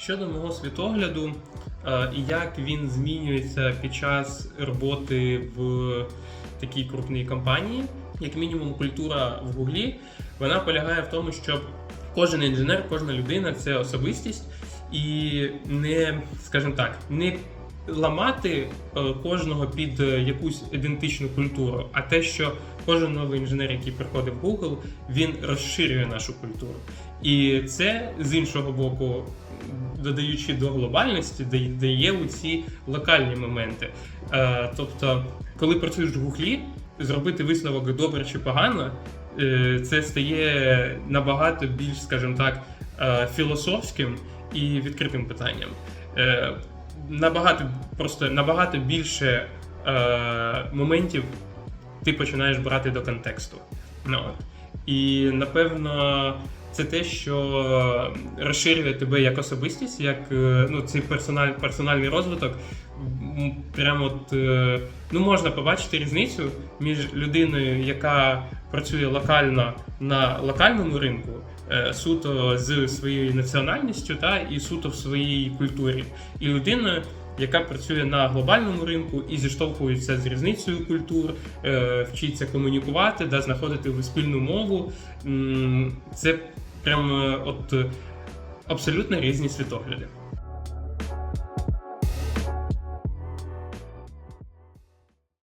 Щодо мого світогляду е, як він змінюється під час роботи в такій крупній компанії, як мінімум, культура в Гуглі, вона полягає в тому, щоб кожен інженер, кожна людина це особистість, і не, скажімо так, не ламати е, кожного під е, якусь ідентичну культуру, а те, що кожен новий інженер, який приходить в Google, він розширює нашу культуру. І це з іншого боку, додаючи до глобальності, дає- у ці локальні моменти. Е, тобто, коли працюєш в Гуглі, зробити висновок добре чи погано, е, це стає набагато більш, скажімо так, е, філософським і відкритим питанням. Набагато просто набагато більше моментів ти починаєш брати до контексту. Ну. І напевно, це те, що розширює тебе як особистість, як е, ну, цей персональ, персональний розвиток. Прямо от, е, ну, можна побачити різницю між людиною, яка працює локально на локальному ринку, е, суто з своєю національністю, та, і суто в своїй культурі, і людиною, яка працює на глобальному ринку і зіштовхується з різницею культур, е, вчиться комунікувати, да, знаходити спільну мову. Це прям е, от е, абсолютно різні світогляди.